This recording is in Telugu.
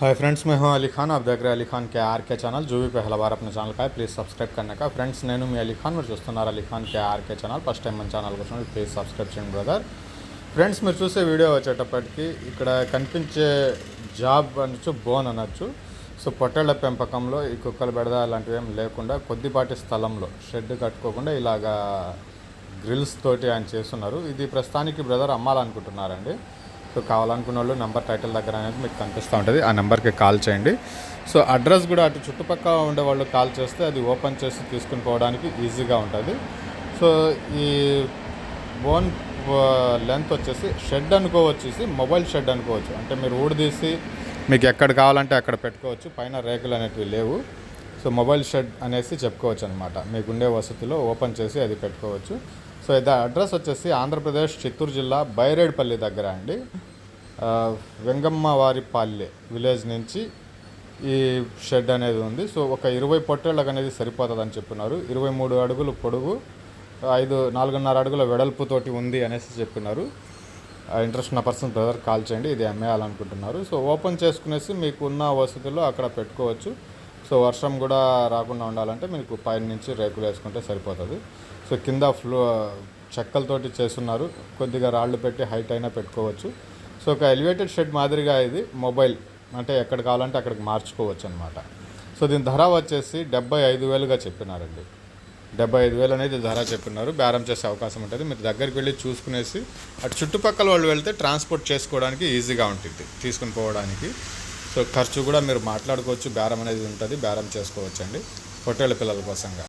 हाय फ्रेंड्स मैं हूं अली खान आप देख रहे हैं अली खान के आर के ఛానల్ जो भी पहला बार अपने ఛానల్ का है प्लीज़ సబ్స్క్రైబ్ करने का ఫ్రెండ్స్ నేను మీ అలీ ఖాన్ మీరు చూస్తున్నారు Ali Khan K RK channel first time మన ఛానల్ కోసం ప్లీజ్ సబ్స్క్రైబ్ చేయండి బ్రదర్ ఫ్రెండ్స్ మీరు చూసే వీడియో వచ్చేటప్పటికి ఇక్కడ కనిపించే జాబ్ అనొచ్చు బోన్ అనొచ్చు సో పొట్టేళ్ల పెంపకంలో ఈ కుక్కల బెడద అలాంటివి ఏం లేకుండా కొద్దిపాటి స్థలంలో షెడ్ కట్టుకోకుండా ఇలాగా గ్రిల్స్ తోటి ఆయన చేస్తున్నారు ఇది ప్రస్తుతానికి బ్రదర్ అమ్మాలనుకుంటున్నారండి సో కావాలనుకున్న వాళ్ళు నెంబర్ టైటిల్ దగ్గర అనేది మీకు కనిపిస్తూ ఉంటుంది. ఆ నెంబర్కి కాల్ చేయండి. సో అడ్రస్ కూడా అటు చుట్టుపక్కల ఉండే వాళ్ళు కాల్ చేస్తే అది ఓపెన్ చేసి తీసుకుని పోవడానికి ఈజీగా ఉంటుంది. సో ఈ బోన్ లెంత్ వచ్చేసి షెడ్ అనుకోవచ్చేసి మొబైల్ షెడ్ అనుకోవచ్చు. అంటే మీరు ఊడదీసి మీకు ఎక్కడ కావాలంటే అక్కడ పెట్టుకోవచ్చు. పైన రేకులు అనేటివి లేవు. సో మొబైల్ షెడ్ అనేసి చెప్పుకోవచ్చు అనమాట మీకుండే వసతిలో ఓపెన్ చేసి అది పెట్టుకోవచ్చు. సో ఇది అడ్రస్ వచ్చేసి ఆంధ్రప్రదేశ్ చిత్తూరు జిల్లా బైరేడ్పల్లి దగ్గర అండి. ఆ, వెంగమ్మ విలేజ్ నుంచి ఈ షెడ్ అనేది ఉంది. సో ఒక ఇరవై పొట్టేళ్ళకు అనేది సరిపోతుంది అని చెప్పినారు. ఇరవై మూడు అడుగులు పొడుగు ఐదు నాలుగున్నర అడుగుల వెడల్పుతోటి ఉంది అనేసి చెప్పినారు. ఇంట్రెస్ట్ ఉన్న పర్సన్ బ్రదర్ కాల్ చేయండి ఇది అమ్మేయాలనుకుంటున్నారు. సో ఓపెన్ చేసుకునేసి మీకు ఉన్న వసతిలో అక్కడ పెట్టుకోవచ్చు. సో వర్షం కూడా రాకుండా ఉండాలంటే మీకు పైన నుంచి రేకులు వేసుకుంటే సరిపోతుంది. సో కింద ఫ్లో చెక్కలతోటి చేస్తున్నారు. కొద్దిగా రాళ్ళు పెట్టి హైట్ అయినా పెట్టుకోవచ్చు. సో ఒక ఎలివేటెడ్ షెడ్ మాదిరిగా ఇది మొబైల్ అంటే ఎక్కడ కావాలంటే అక్కడికి మార్చుకోవచ్చు అనమాట సో దీని ధర వచ్చేసి డెబ్బై ఐదు వేలుగా చెప్పినారండి. డెబ్బై ఐదు వేలు అనేది ధర చెప్పినారు. బేరం చేసే అవకాశం ఉంటుంది. మీరు దగ్గరికి వెళ్ళి చూసుకునేసి అటు చుట్టుపక్కల వాళ్ళు వెళ్తే ట్రాన్స్పోర్ట్ చేసుకోవడానికి ఈజీగా ఉంటుంది. తీసుకుని పోవడానికి. సో ఖర్చు కూడా మీరు మాట్లాడుకోవచ్చు బేరం అనేది ఉంటుంది బేరం చేసుకోవచ్చు అండి పొట్టేళ్ళ పిల్లల కోసంగా.